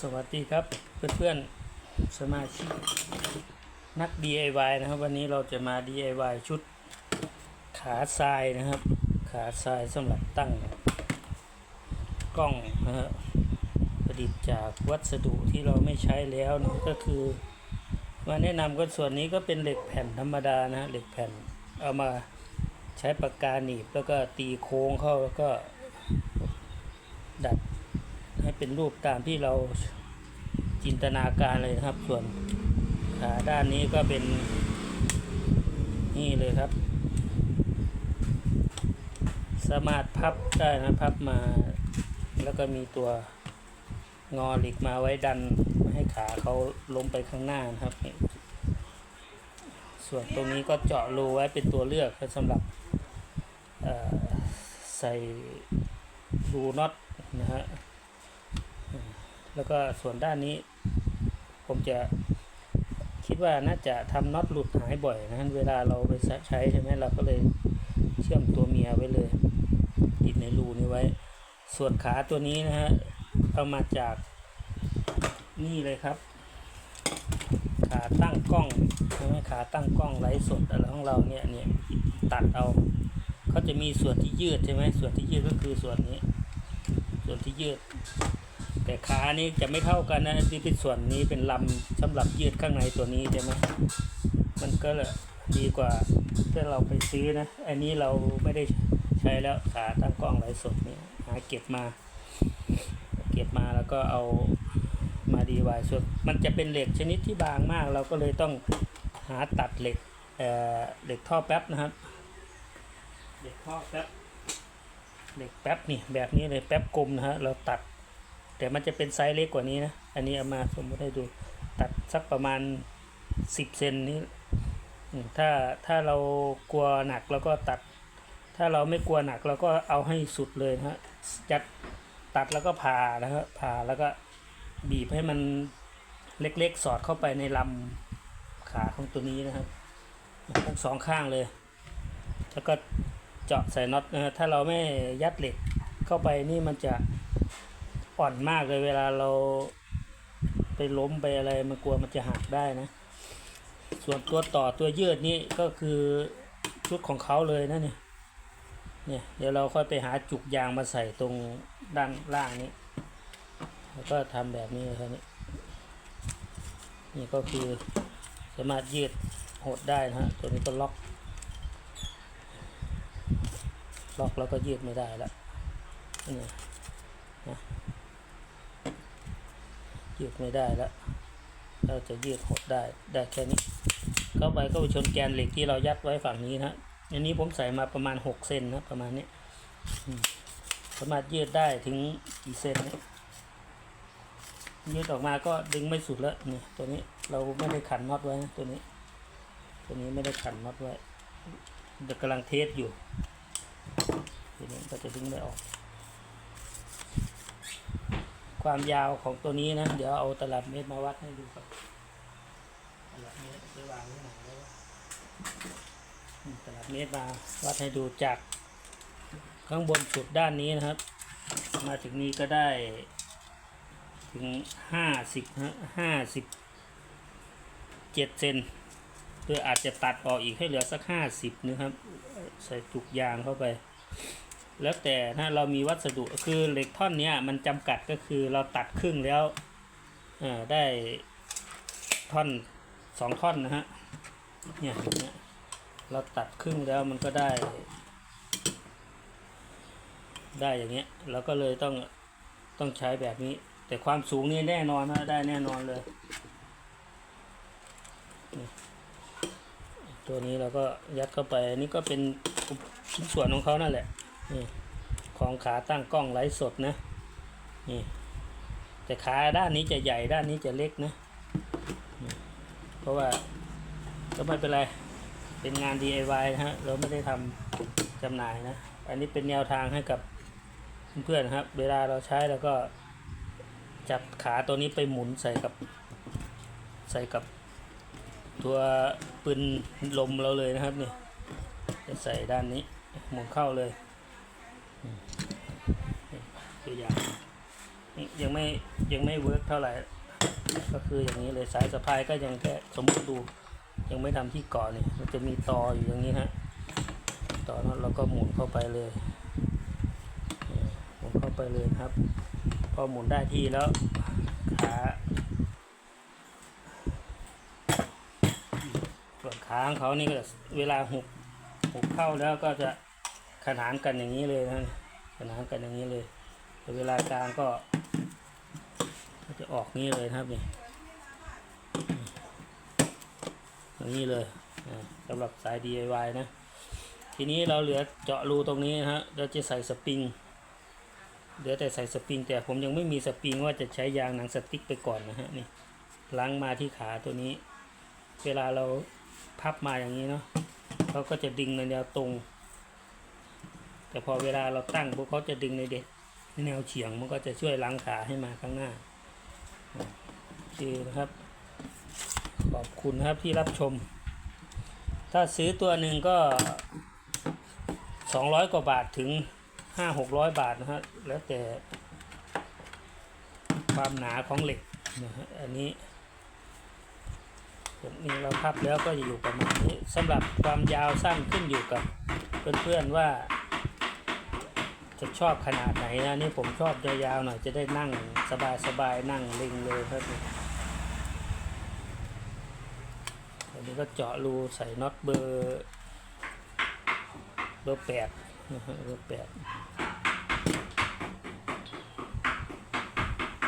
สวัสดีครับเพื่อนๆสมาชิกนัก DIY นะครับ วันนี้เราจะมา DIY ชุดขาทรายนะครับ ขาทรายสำหรับตั้งกล้องนะฮะประดิษฐ์จากวัสดุที่เราไม่ใช้แล้วนะก็คือมาแนะนำก็ส่วนนี้ก็เป็นเหล็กแผ่นธรรมดานะเหล็กแผ่นเอามาใช้ปากกาหนีบแล้วก็ตีโค้งเข้าแล้วก็ดัด เป็นรูปตามที่เราจินตนาการเลยนะครับ ส่วนขาด้านนี้ก็เป็นนี่เลยครับ สามารถพับได้นะพับมา แล้วก็มีตัวงอหล็กมาไว้ดันไม่ให้ขาเขาล้มไปข้างหน้านะครับ ส่วนตรงนี้ก็เจาะรูไว้เป็นตัวเลือกสำหรับใส่รูน็อตนะฮะ แล้วก็ส่วนด้านนี้ ผมจะคิดว่าน่าจะทำน็อตหลุดหายบ่อยนะเวลาเราไปใช้ใช่ไหมเราก็เลยเชื่อมตัวเมียไว้เลยติดในรูนี้ไว้ ส่วนขาตัวนี้นะฮะเอามาจากนี่เลยครับ ขาตั้งกล้องใช่ไหมขาตั้งกล้องไลฟ์สดอะไรของเราเนี่ยเนี่ยตัดเอาเขาจะมีส่วนที่ยืดใช่ไหมส่วนที่ยืดก็คือส่วนนี้ ส่วนที่ยืด แต่ขานี้จะไม่เท่ากันนะที่เป็นส่วนนี้เป็นลำสำหรับยืดข้างในตัวนี้ใช่ไหมมันก็ดีกว่าถ้าเราไปซื้อนะ อันนี้เราไม่ได้ใช้แล้วขาตั้งกล้องไร้สดนี่หาเก็บมา เก็บมาแล้วก็เอามาดีไวส่วนมันจะเป็นเหล็กชนิดที่บางมาก เราก็เลยต้องหาตัดเหล็กเอ่อเหล็กท่อแป๊บนะครับเหล็กท่อแป๊บเหล็กแป๊บนี่แบบนี้เลยแป๊บกลมนะฮะเราตัด แต่มันจะเป็นไซส์เล็กกว่านี้นะ อันนี้เอามาสมมติให้ดูตัดสักประมาณสิบเซนนี้ถ้าถ้าเรากลัวหนักเราก็ตัด ถ้าเราไม่กลัวหนักเราก็เอาให้สุดเลยนะฮะจัดตัดแล้วก็ผ่านะฮะผ่าแล้วก็บีบให้มันเล็กๆ สอดเข้าไปในลำขาของตัวนี้นะครับทั้งสองข้างเลย แล้วก็เจาะใส่น็อตนะถ้าเราไม่ยัดเหล็กเข้าไปนี่มันจะ อ่อนมากเลยเวลาเราไปล้มไปอะไรมันกลัวมันจะหักได้นะ ส่วนตัวต่อตัวยืดนี่ก็คือชุดของเขาเลยนะเนี่ยเนี่ยเดี๋ยวเราค่อยไปหาจุกยางมาใส่ตรงด้านล่างนี้ แล้วก็ทำแบบนี้ครับนี่นี่ก็คือสามารถยืดหดได้นะฮะตัวนี้ก็ล็อกล็อกแล้วก็ยืดไม่ได้แล้วนี่นะ ยืดไม่ได้แล้ว เราจะยืดหดได้ได้แค่นี้ เข้าไปก็ไปชนแกนเหล็กที่เรายัดไว้ฝั่งนี้นะอันนี้ผมใส่มาประมาณหกเซนนะประมาณนี้สามารถยืดได้ถึงกี่เซนเนี่ยยืดออกมาก็ดึงไม่สุดแล้วนี่ตัวนี้เราไม่ได้ขันน็อตไว้นะตัวนี้ ตัวนี้ไม่ได้ขันน็อตไว้เดี๋ยวกำลังเทสอยู่ทีนี้ก็จะดึงไม่ออก ความยาวของตัวนี้นะ เดี๋ยวเอาตลับเมตรมาวัดให้ดูก่อนตลับเมตรไปวางไว้ไหนแล้วะตลับเมตรมาวัดให้ดูจากข้างบนสุดด้านนี้นะครับ มาถึงนี้ก็ได้ถึงห้าสิบห้าสิบเจ็ดเซนเพื่ออาจจะตัดออกอีกให้เหลือสักห้าสิบนะครับ ใส่จุกยางเข้าไป แล้วแต่ถ้าเรามีวัสดุคือเหล็กท่อนเนี้ยมันจำกัดก็คือเราตัดครึ่งแล้วอได้ท่อนสองท่อนนะฮะเนี่ยเงี้ยเราตัดครึ่งแล้วมันก็ได้ ได้อย่างเงี้ยเราก็เลยต้องต้องใช้แบบนี้ แต่ความสูงนี่แน่นอนนะได้แน่นอนเลย ตัวนี้เราก็ยัดเข้าไปนนี้ก็เป็นชิ้นส่วนของเขานั่นแหละ นี่ของขาตั้งกล้องไลฟ์สดนะนี่แต่ขาด้านนี้จะใหญ่ด้านนี้จะเล็กนะเพราะว่าก็ไม่เป็นไรเป็นงาน DIY นะฮะเราไม่ได้ทำจำหน่ายนะ อันนี้เป็นแนวทางให้กับเพื่อนๆนะครับ เวลาเราใช้แล้วก็จับขาตัวนี้ไปหมุนใส่กับใส่กับตัวปืนลมเราเลยนะครับนี่จะใส่ด้านนี้หมุนเข้าเลย ตัวอย่างยังไม่ยังไม่เวิร์กเท่าไหร่ ก็คืออย่างนี้เลยสายสะพายก็ยังแค่สมมติดู ยังไม่ทำที่เกาะนี่มันจะมีตออยู่อย่างนี้ฮะตอนั้นเราก็หมุนเข้าไปเลยหมุนเข้าไปเลยครับ พอหมุนได้ที่แล้วขาส่วนขาของเขานี่ก็เวลาหุบหุบเข้าแล้วก็จะ ขนานกันอย่างนี้เลยนะขนานกันอย่างนี้เลยแต่เวลากลางก็จะออกนี้เลยครับนี่อย่างนี้เลยอ่าสำหรับสาย DIY นะ ทีนี้เราเหลือเจาะรูตรงนี้นะฮะเราจะใส่สปริงเหลือแต่ใส่สปริง แต่ผมยังไม่มีสปริงว่าจะใช้ยางหนังสติ๊กไปก่อนนะฮะนี่ล้างมาที่ขาตัวนี้ เวลาเราพับมาอย่างนี้เนาะเขาก็จะดึงในแนวตรง แต่พอเวลาเราตั้งพวกเขาจะดึงในเด็กแนวเฉียงมันก็จะช่วยล้างขาให้มาข้างหน้าอ่าโอเคนะครับ ขอบคุณครับที่รับชม ถ้าซื้อตัวหนึ่งก็ 200 กว่าบาทถึง 5 600 บาทนะฮะแล้วแต่ความหนาของเหล็กนะฮะอันนี้ส่วนนี้เราพับแล้วก็จะอยู่ประมาณนี้สำหรับความยาวสั้นขึ้นอยู่กับเพื่อนๆว่า จะชอบขนาดไหนนะนี่ผมชอบยาวๆหน่อยจะได้นั่งสบายๆนั่งลิงเลยครับอันนี้ก็เจาะรูใส่น็อตเบอร์ เบอร์แปดนะฮะเบอร์แปด